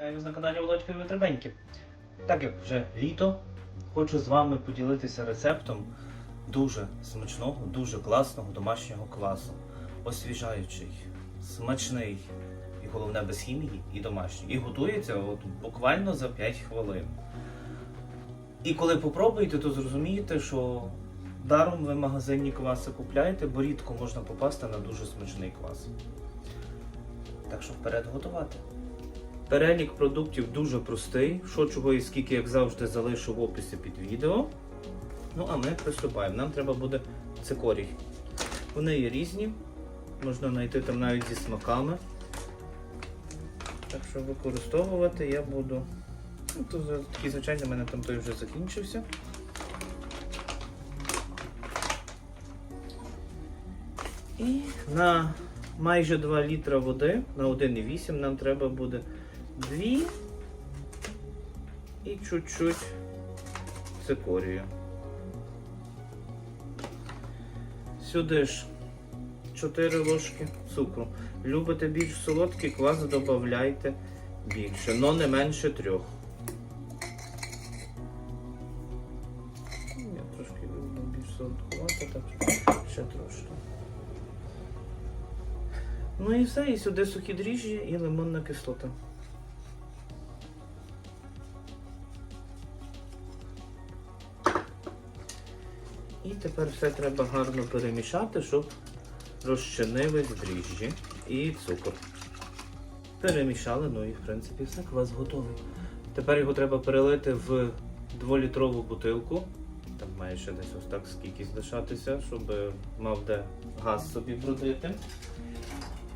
Вітаю вас на каналі Володька Витребеньки. Так як вже літо, хочу з вами поділитися рецептом дуже смачного, дуже класного домашнього квасу. Освіжаючий, смачний і головне без хімії і домашній. І готується от буквально за 5 хвилин. І коли попробуєте, то зрозумієте, що даром ви магазинні кваси купляєте, бо рідко можна попасти на дуже смачний квас. Так що вперед готувати. Перелік продуктів дуже простий. Що чого і скільки, як завжди, залишу в описі під відео. Ну, а ми приступаємо. Нам треба буде цикорій. Вони є різні, можна знайти там навіть зі смаками. Так що використовувати я буду. Ну, то такий звичайно, в мене там той вже закінчився. І на майже 2 літра води на 1,8 нам треба буде 2 і чуть-чуть цикорію. Сюди ж 4 ложки цукру. Любите більш солодкий квас, додавайте більше, але не менше трьох. Я трошки люблю більш солодкувати, так ще трошки. Ну і все, і сюди сухі дріжджі і лимонна кислота. І тепер все треба гарно перемішати, щоб розчинились дріжджі і цукор. Перемішали, ну і в принципі все, квас готовий. Тепер його треба перелити в 2-літрову бутилку. Там має ще десь ось так скільки лишатися, щоб мав де газ собі бродити.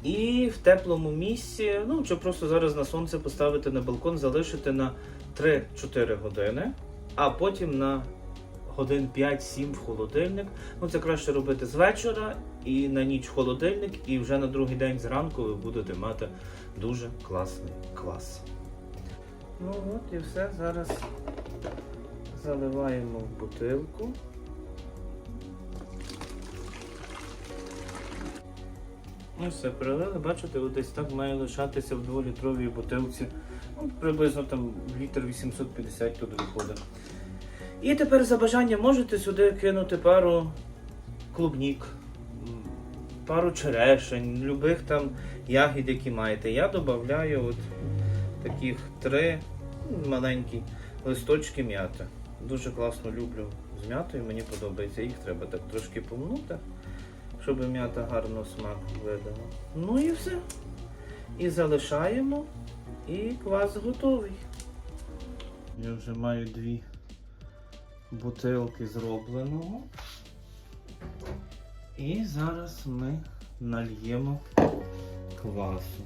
І в теплому місці, ну чи просто зараз на сонце поставити на балкон, залишити на 3-4 години, а потім на годин 5-7 в холодильник. Ну це краще робити з вечора і на ніч в холодильник, і вже на другий день зранку ви будете мати дуже класний квас. Ну от і все. Зараз заливаємо в бутилку. Ну все, перелили, бачите, десь так має лишатися в 2-літровій бутилці. Ну, приблизно там літр 850 туди виходить. І тепер за бажанням можете сюди кинути пару клубнік, пару черешень, любих там ягід, які маєте. Я додаю от таких три маленькі листочки м'яти. Дуже класно люблю з м'ятою, мені подобається. Їх треба так трошки помнути, щоб м'ята гарно смак видала. Ну і все. І залишаємо, і квас готовий. Я вже маю дві бутилки зробленого. І зараз ми нальємо квасу.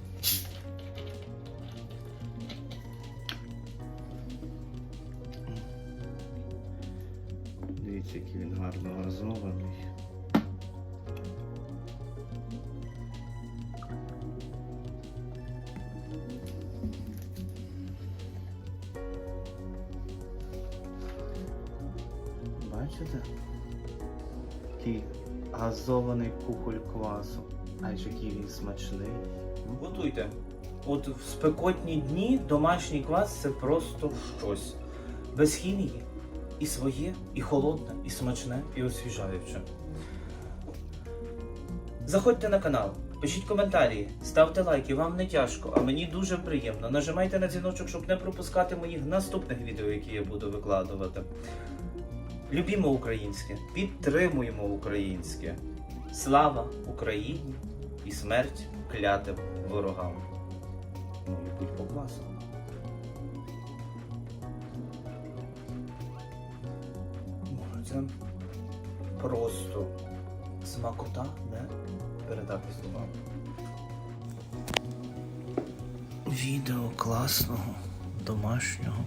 Дивіться, який він гарно газований. Бачите? Такий газований кухоль квасу. А який смачний. Готуйте. От в спекотні дні домашній квас це просто щось. Без хімії. І своє, і холодне, і смачне, і освіжаюче. Заходьте на канал, пишіть коментарі, ставте лайки, вам не тяжко, а мені дуже приємно. Нажимайте на дзвіночок, щоб не пропускати моїх наступних відео, які я буду викладувати. Любімо українське, підтримуємо українське. Слава Україні і смерть клятим ворогам. Ну будь по класу. Це просто смакота не передати словами. Відео класного домашнього